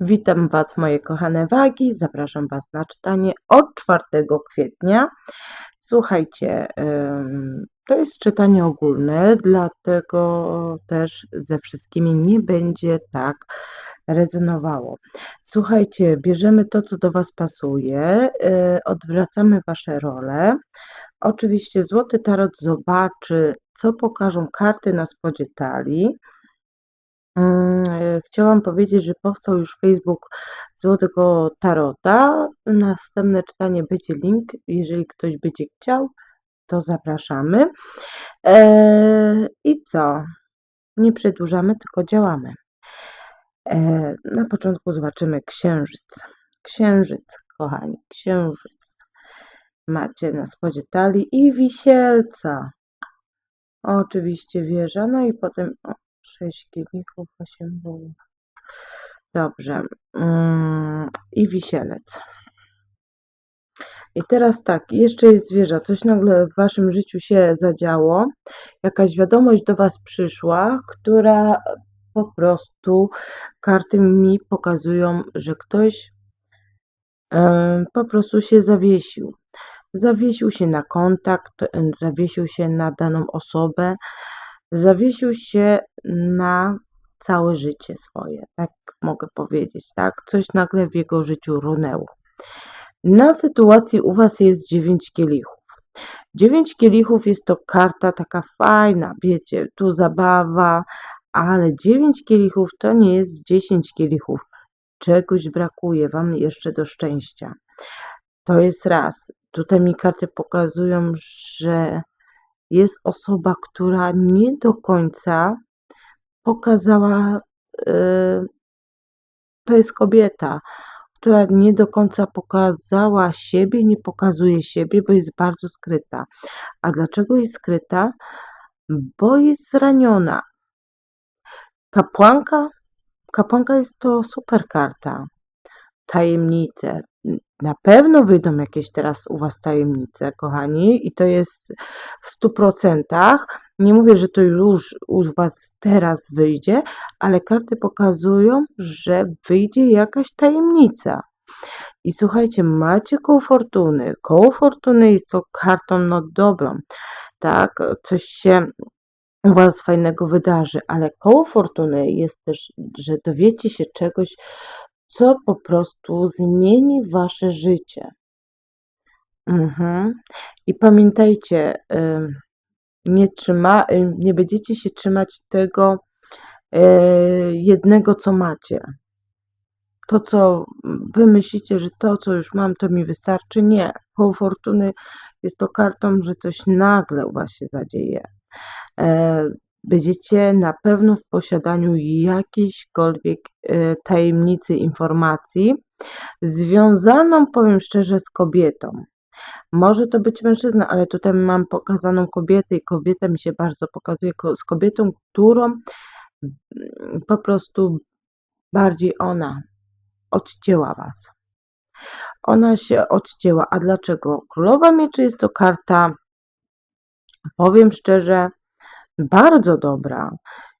Witam Was, moje kochane wagi. Zapraszam Was na czytanie od 4 kwietnia. Słuchajcie, to jest czytanie ogólne, dlatego też ze wszystkimi nie będzie tak rezonowało. Słuchajcie, bierzemy to, co do Was pasuje, yy, odwracamy Wasze role. Oczywiście Złoty Tarot zobaczy, co pokażą karty na spodzie talii. Mm, e, Chciałam powiedzieć, że powstał już Facebook Złotego Tarota. Następne czytanie będzie link. Jeżeli ktoś będzie chciał, to zapraszamy. E, I co? Nie przedłużamy, tylko działamy. E, Na początku zobaczymy księżyc. Księżyc, kochani, księżyc. Macie na spodzie talii i wisielca. Oczywiście wieża, no i potem sześć kielichów, osiem bułów. Dobrze. Mm, I wisielec. I teraz tak, jeszcze jest zwierza. Coś nagle w waszym życiu się zadziało. Jakaś wiadomość do was przyszła, która po prostu karty mi pokazują, że ktoś po prostu się zawiesił. Zawiesił się na kontakt, zawiesił się na daną osobę, zawiesił się na całe życie swoje, tak mogę powiedzieć, tak? Coś nagle w jego życiu runęło. Na sytuacji u Was jest dziewięć kielichów. Dziewięć kielichów jest to karta taka fajna, wiecie, tu zabawa, ale dziewięć kielichów to nie jest dziesięć kielichów. Czegoś brakuje Wam jeszcze do szczęścia. To jest raz. Tutaj mi karty pokazują, że jest osoba, która nie do końca pokazała, yy, to jest kobieta, która nie do końca pokazała siebie, nie pokazuje siebie, bo jest bardzo skryta. A dlaczego jest skryta? Bo jest zraniona. Kapłanka? Kapłanka jest to super karta. Tajemnice. Na pewno wyjdą jakieś teraz u Was tajemnice, kochani, i to jest w stu procentach. Nie mówię, że to już u Was teraz wyjdzie, ale karty pokazują, że wyjdzie jakaś tajemnica. I słuchajcie, macie koło fortuny. Koło fortuny jest to kartą no dobrą, tak? Coś się u Was fajnego wydarzy, ale koło fortuny jest też, że dowiecie się czegoś, co po prostu zmieni Wasze życie. Mhm. I pamiętajcie, nie, trzyma, ym, nie będziecie się trzymać tego y, jednego, co macie. To, co wy myślicie, że to, co już mam, to mi wystarczy. Nie. Koło fortuny jest to kartą, że coś nagle u Was się zadzieje. Będziecie na pewno w posiadaniu jakiejśkolwiek e, tajemnicy informacji związaną, powiem szczerze, z kobietą. Może to być mężczyzna, ale tutaj mam pokazaną kobietę i kobieta mi się bardzo pokazuje z kobietą, którą mm, po prostu bardziej ona odcięła Was. Ona się odcięła. A dlaczego? Królowa Mieczy jest to karta, powiem szczerze, bardzo dobra.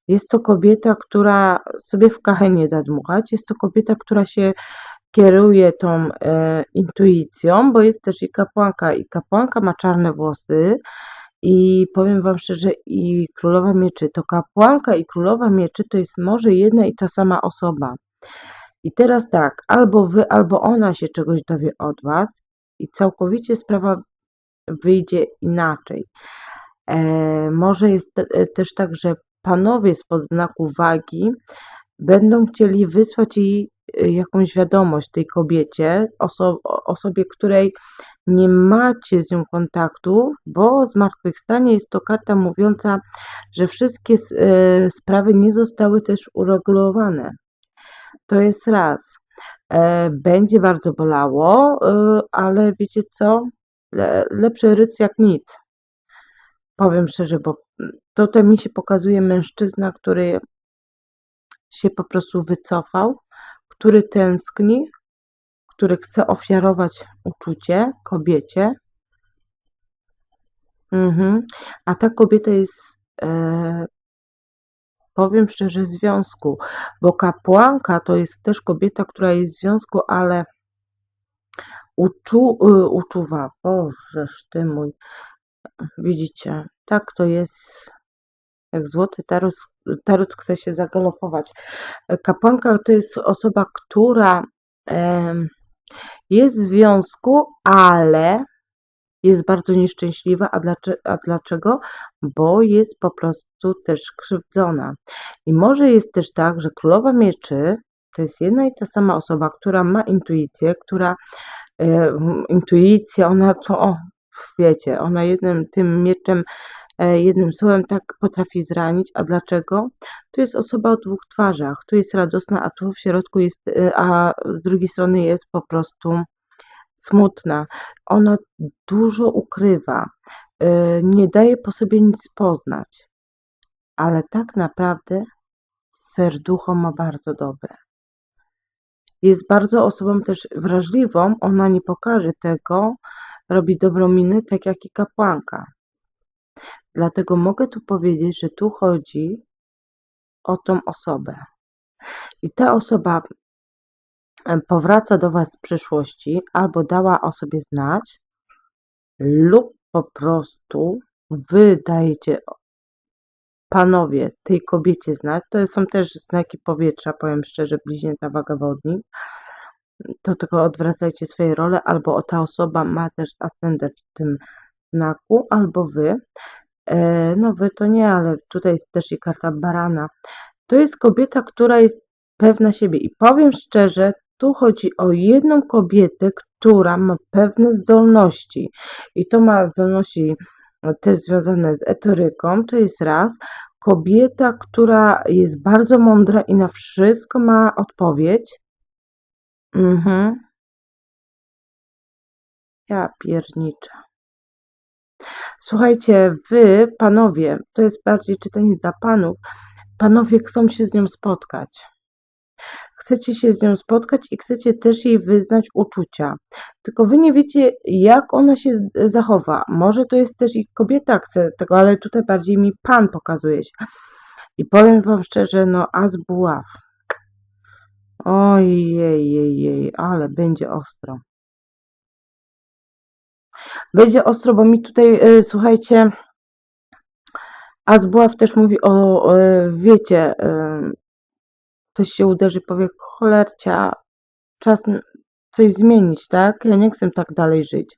Jest to kobieta, która sobie w kachę nie da dmuchać. Jest to kobieta, która się kieruje tą e, intuicją, bo jest też i kapłanka. I kapłanka ma czarne włosy. I powiem Wam szczerze, i królowa mieczy, to kapłanka i królowa mieczy to jest może jedna i ta sama osoba. I teraz tak, albo Wy, albo ona się czegoś dowie od Was i całkowicie sprawa wyjdzie inaczej. E, może jest e, też tak, że panowie spod znaku wagi będą chcieli wysłać jej e, jakąś wiadomość tej kobiecie, oso osobie, której nie macie z nią kontaktu, bo zmartwychwstanie jest to karta mówiąca, że wszystkie sprawy nie zostały też uregulowane. To jest raz. Będzie bardzo bolało, ale wiecie co? Le, lepszy ryc jak nic. Powiem szczerze, bo tutaj mi się pokazuje mężczyzna, który się po prostu wycofał, który tęskni, który chce ofiarować uczucie kobiecie. Mhm. A ta kobieta jest e, powiem szczerze, związku, bo kapłanka to jest też kobieta, która jest w związku, ale uczu, y, uczuwa. Bożeż ty mój. Widzicie, tak to jest. Jak złoty tarot, tarot chce się zagalopować. Kapłanka to jest osoba, która em, jest w związku, ale jest bardzo nieszczęśliwa. A, dlaczego, a dlaczego? Bo jest po prostu też krzywdzona. I może jest też tak, że królowa mieczy to jest jedna i ta sama osoba, która ma intuicję, która e, intuicja, ona to, o, wiecie, ona jednym tym mieczem, e, jednym słowem tak potrafi zranić. A dlaczego? To jest osoba o dwóch twarzach. Tu jest radosna, a tu w środku jest, e, a z drugiej strony jest po prostu smutna. Ona dużo ukrywa, e, nie daje po sobie nic poznać, ale tak naprawdę serducho ma bardzo dobre. Jest bardzo osobą też wrażliwą, ona nie pokaże tego, robi dobrą minę, tak jak i kapłanka. Dlatego mogę tu powiedzieć, że tu chodzi o tą osobę. I ta osoba powraca do Was z przyszłości, albo dała o sobie znać, lub po prostu Wy dajecie panowie tej kobiecie znać. To są też znaki powietrza, powiem szczerze, bliźnięta waga wodnik. To tylko odwracajcie swoje role, albo ta osoba ma też ascendent w tym znaku, albo wy. E, no wy to nie, ale tutaj jest też i karta barana. To jest kobieta, która jest pewna siebie i powiem szczerze, tu chodzi o jedną kobietę, która ma pewne zdolności i to ma zdolności też związane z etoryką, to jest raz. Kobieta, która jest bardzo mądra i na wszystko ma odpowiedź. Mhm. Ja pierniczę. Słuchajcie, wy, panowie, to jest bardziej czytanie dla panów, panowie chcą się z nią spotkać. Chcecie się z nią spotkać i chcecie też jej wyznać uczucia. Tylko wy nie wiecie, jak ona się zachowa. Może to jest też i kobieta chce tego, ale tutaj bardziej mi pan pokazuje się. I powiem wam szczerze, no as buław. Ojej, jej, jej, ale będzie ostro. Będzie ostro, bo mi tutaj, e, słuchajcie, Asbuław też mówi o, e, wiecie, e, ktoś się uderzy, powie, cholercia, czas coś zmienić, tak? Ja nie chcę tak dalej żyć.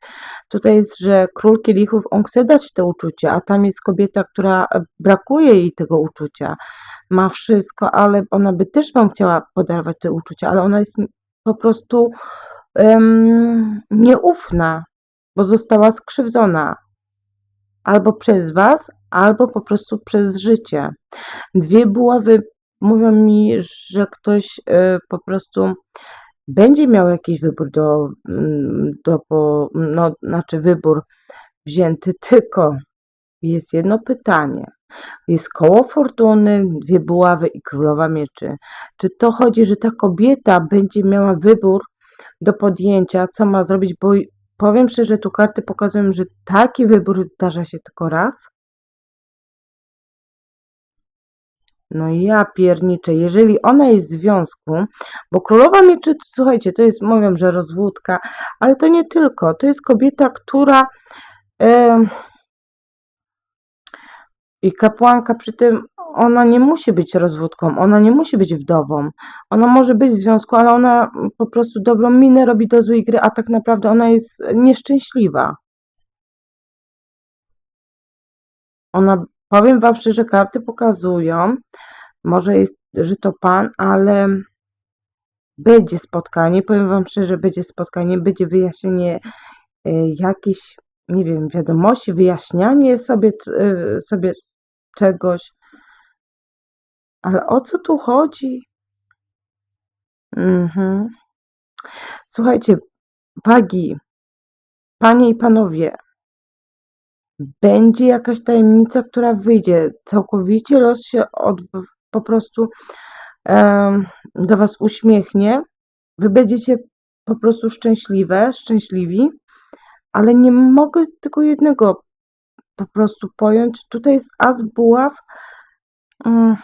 Tutaj jest, że król kielichów, on chce dać te uczucia, a tam jest kobieta, która brakuje jej tego uczucia. Ma wszystko, ale ona by też wam chciała podawać te uczucia, ale ona jest po prostu em, nieufna, bo została skrzywdzona albo przez was, albo po prostu przez życie. Dwie buławy mówią mi, że ktoś e, po prostu będzie miał jakiś wybór do, mm, do no, znaczy wybór wzięty, tylko jest jedno pytanie. Jest koło fortuny, dwie buławy i królowa mieczy. Czy to chodzi, że ta kobieta będzie miała wybór do podjęcia, co ma zrobić, bo powiem szczerze, tu karty pokazują, że taki wybór zdarza się tylko raz. No ja pierniczę, jeżeli ona jest w związku, bo królowa mieczy, słuchajcie, to jest, mówią, że rozwódka, ale to nie tylko, to jest kobieta, która em, i kapłanka przy tym, ona nie musi być rozwódką, ona nie musi być wdową. Ona może być w związku, ale ona po prostu dobrą minę robi do złej gry, a tak naprawdę ona jest nieszczęśliwa. Ona, powiem wam szczerze, karty pokazują, może jest, że to pan, ale będzie spotkanie, powiem wam szczerze, będzie spotkanie, będzie wyjaśnienie y, nie wiem, wiadomości, wyjaśnianie sobie, y, sobie czegoś. Ale o co tu chodzi? Mhm. Słuchajcie, wagi, panie i panowie, będzie jakaś tajemnica, która wyjdzie. Całkowicie los się od, po prostu do was uśmiechnie. Wy będziecie po prostu szczęśliwe, szczęśliwi, ale nie mogę z tego jednego po prostu pojąć. Tutaj jest as buław. Mm,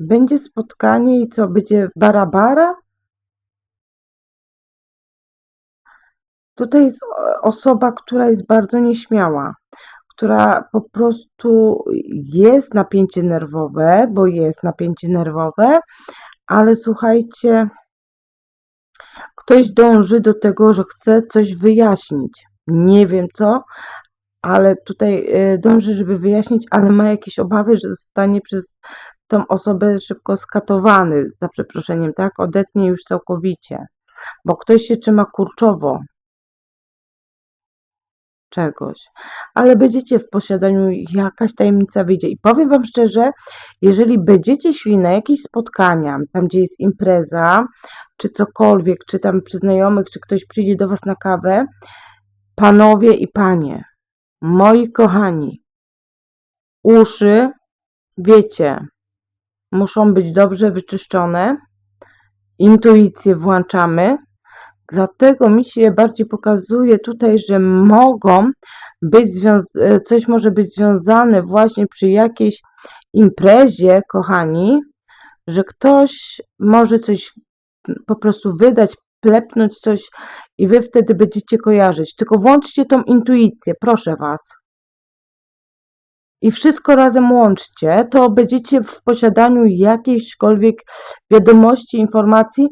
Będzie spotkanie i co, będzie bara-bara? Tutaj jest osoba, która jest bardzo nieśmiała, która po prostu jest napięcie nerwowe, bo jest napięcie nerwowe, ale słuchajcie, ktoś dąży do tego, że chce coś wyjaśnić. Nie wiem co, ale tutaj e, dąży, żeby wyjaśnić, ale ma jakieś obawy, że zostanie przez tą osobę szybko skatowany, za przeproszeniem, tak? Odetnie już całkowicie, bo ktoś się trzyma kurczowo czegoś, ale będziecie w posiadaniu, jakaś tajemnica wyjdzie. I powiem Wam szczerze, jeżeli będziecie szli na jakieś spotkania, tam gdzie jest impreza, czy cokolwiek, czy tam przy znajomych, czy ktoś przyjdzie do Was na kawę, panowie i panie, moi kochani, uszy, wiecie, muszą być dobrze wyczyszczone, intuicję włączamy, Dlatego mi się bardziej pokazuje tutaj, że mogą być e, coś może być związane właśnie przy jakiejś imprezie, kochani, że ktoś może coś po prostu wydać, plepnąć coś i wy wtedy będziecie kojarzyć. Tylko włączcie tą intuicję, proszę was. I wszystko razem łączcie, to będziecie w posiadaniu jakiejśkolwiek wiadomości, informacji,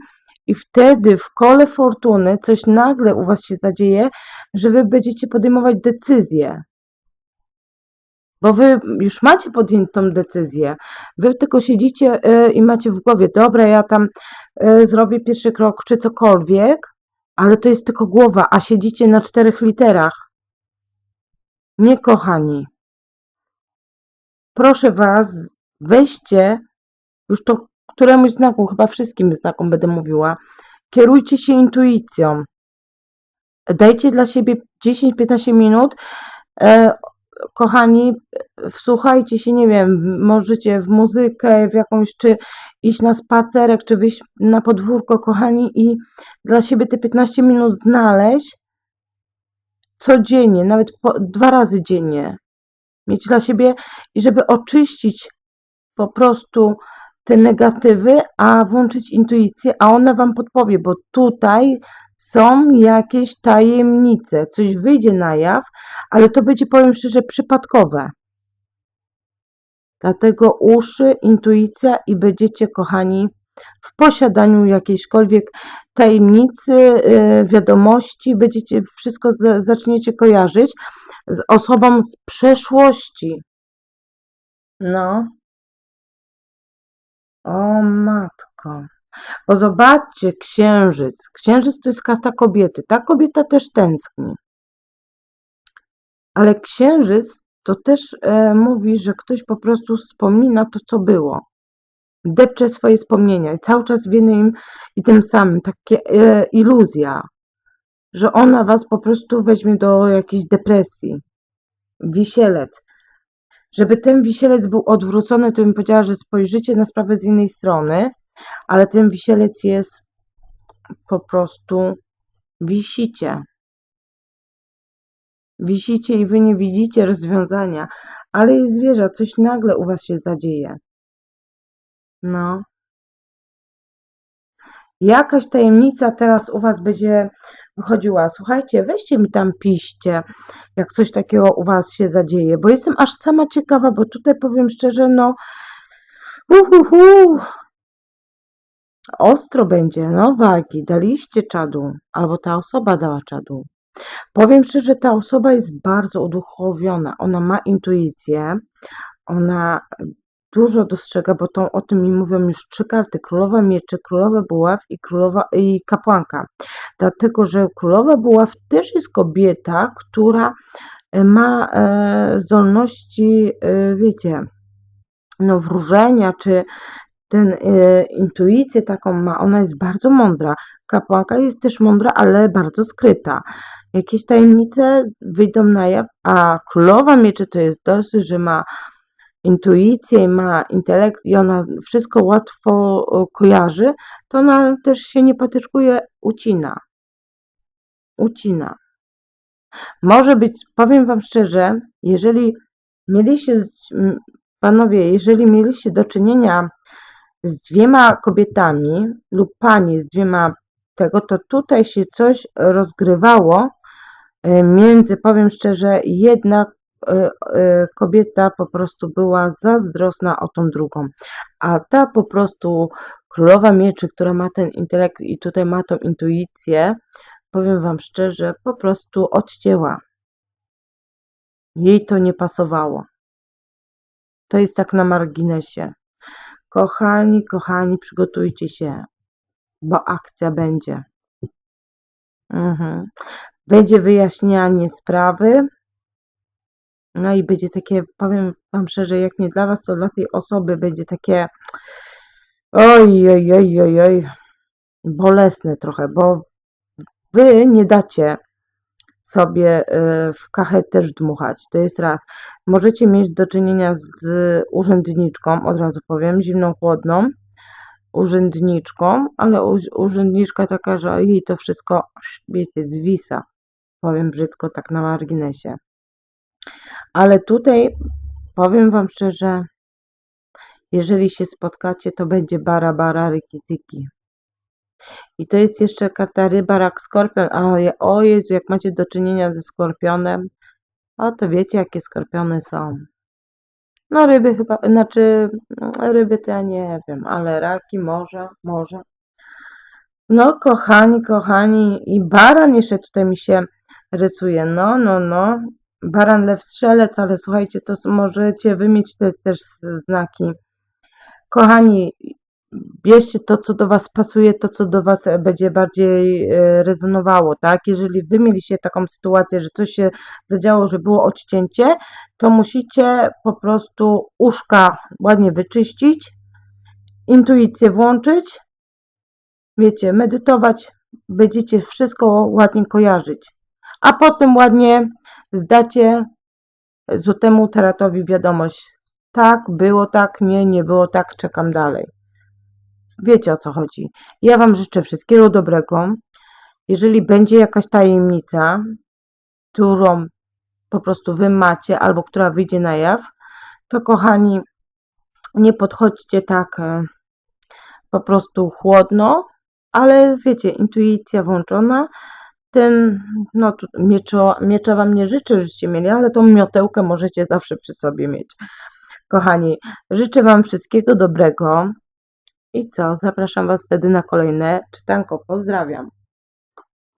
i wtedy w kole fortuny coś nagle u Was się zadzieje, że Wy będziecie podejmować decyzję. Bo Wy już macie podjętą decyzję. Wy tylko siedzicie y, i macie w głowie, dobra, ja tam zrobię pierwszy krok, czy cokolwiek, ale to jest tylko głowa, a siedzicie na czterech literach. Nie, kochani. Proszę Was, weźcie już to któremuś znaku, chyba wszystkim znakom będę mówiła, kierujcie się intuicją. Dajcie dla siebie 10-15 minut. E, kochani, wsłuchajcie się, nie wiem, możecie w muzykę, w jakąś, czy iść na spacerek, czy wyjść na podwórko, kochani, i dla siebie te 15 minut znaleźć codziennie, nawet po, dwa razy dziennie. Mieć dla siebie i żeby oczyścić po prostu te negatywy, a włączyć intuicję, a ona Wam podpowie, bo tutaj są jakieś tajemnice, coś wyjdzie na jaw, ale to będzie, powiem szczerze, przypadkowe. Dlatego uszy, intuicja i będziecie, kochani, w posiadaniu jakiejśkolwiek tajemnicy, yy, wiadomości, będziecie wszystko zaczniecie kojarzyć z osobą z przeszłości. No, o matko. Bo zobaczcie, księżyc. Księżyc to jest karta kobiety. Ta kobieta też tęskni. Ale księżyc to też e, mówi, że ktoś po prostu wspomina to, co było. Depcze swoje wspomnienia i cały czas w jednym i tym samym. Takie e, iluzja, że ona was po prostu weźmie do jakiejś depresji. Wisielec żeby ten wisielec był odwrócony, to bym powiedziała, że spojrzycie na sprawę z innej strony, ale ten wisielec jest po prostu wisicie. Wisicie i wy nie widzicie rozwiązania, ale jest zwierzę, coś nagle u was się zadzieje. No. Jakaś tajemnica teraz u was będzie wychodziła. Słuchajcie, weźcie mi tam piście, jak coś takiego u Was się zadzieje, bo jestem aż sama ciekawa, bo tutaj powiem szczerze, no uhuhu, ostro będzie, no wagi, daliście czadu, albo ta osoba dała czadu. Powiem szczerze, ta osoba jest bardzo uduchowiona, ona ma intuicję, ona dużo dostrzega, bo to, o tym mi mówią już trzy karty, królowa mieczy, królowa buław i królowa i kapłanka. Dlatego, że królowa buław też jest kobieta, która e, ma e, zdolności, e, wiecie, no wróżenia, czy ten e, intuicję taką ma, ona jest bardzo mądra. Kapłanka jest też mądra, ale bardzo skryta. Jakieś tajemnice wyjdą na jaw, a królowa mieczy to jest dosyć, że ma intuicję ma intelekt i ona wszystko łatwo kojarzy, to ona też się nie patyczkuje, ucina. Ucina. Może być, powiem Wam szczerze, jeżeli mieliście, panowie, jeżeli mieliście do czynienia z dwiema kobietami lub panie z dwiema tego, to tutaj się coś rozgrywało e, między, powiem szczerze, jedna e, e, kobieta po prostu była zazdrosna o tą drugą, a ta po prostu królowa mieczy, która ma ten intelekt i tutaj ma tą intuicję, powiem wam szczerze, po prostu odcięła. Jej to nie pasowało. To jest tak na marginesie. Kochani, kochani, przygotujcie się, bo akcja będzie. Mhm. Będzie wyjaśnianie sprawy. No i będzie takie, powiem Wam szczerze, jak nie dla Was, to dla tej osoby będzie takie oj, oj, oj, oj, oj, bolesne trochę, bo Wy nie dacie sobie y, w kachę też dmuchać. To jest raz. Możecie mieć do czynienia z urzędniczką, od razu powiem, zimną, chłodną urzędniczką, ale urzędniczka taka, że jej to wszystko, wiecie, zwisa. Powiem brzydko, tak na marginesie. Ale tutaj powiem Wam szczerze, jeżeli się spotkacie, to będzie bara, bara, ryki, tyki. I to jest jeszcze karta ryba, rak, skorpion. A o Jezu, jak macie do czynienia ze skorpionem, o to wiecie, jakie skorpiony są. No ryby chyba, znaczy no, ryby to ja nie wiem, ale raki może, może. No kochani, kochani i baran jeszcze tutaj mi się rysuje, no, no, no. Baran, lew, strzelec, ale słuchajcie, to możecie wy mieć te też znaki. Kochani, bierzcie to, co do Was pasuje, to, co do Was e, będzie bardziej e, rezonowało, tak? Jeżeli Wy mieliście taką sytuację, że coś się zadziało, że było odcięcie, to musicie po prostu uszka ładnie wyczyścić, intuicję włączyć, wiecie, medytować, będziecie wszystko ładnie kojarzyć, a potem ładnie zdacie złotemu taratowi wiadomość, tak, było tak, nie, nie było tak, czekam dalej. Wiecie o co chodzi. Ja Wam życzę wszystkiego dobrego. Jeżeli będzie jakaś tajemnica, którą po prostu Wy macie albo która wyjdzie na jaw, to kochani, nie podchodźcie tak e, po prostu chłodno, ale wiecie, intuicja włączona. Ten, no tu mieczo, miecza Wam nie życzę, żeście mieli, ale tą miotełkę możecie zawsze przy sobie mieć. Kochani, życzę Wam wszystkiego dobrego. I co? Zapraszam Was wtedy na kolejne czytanko. Pozdrawiam.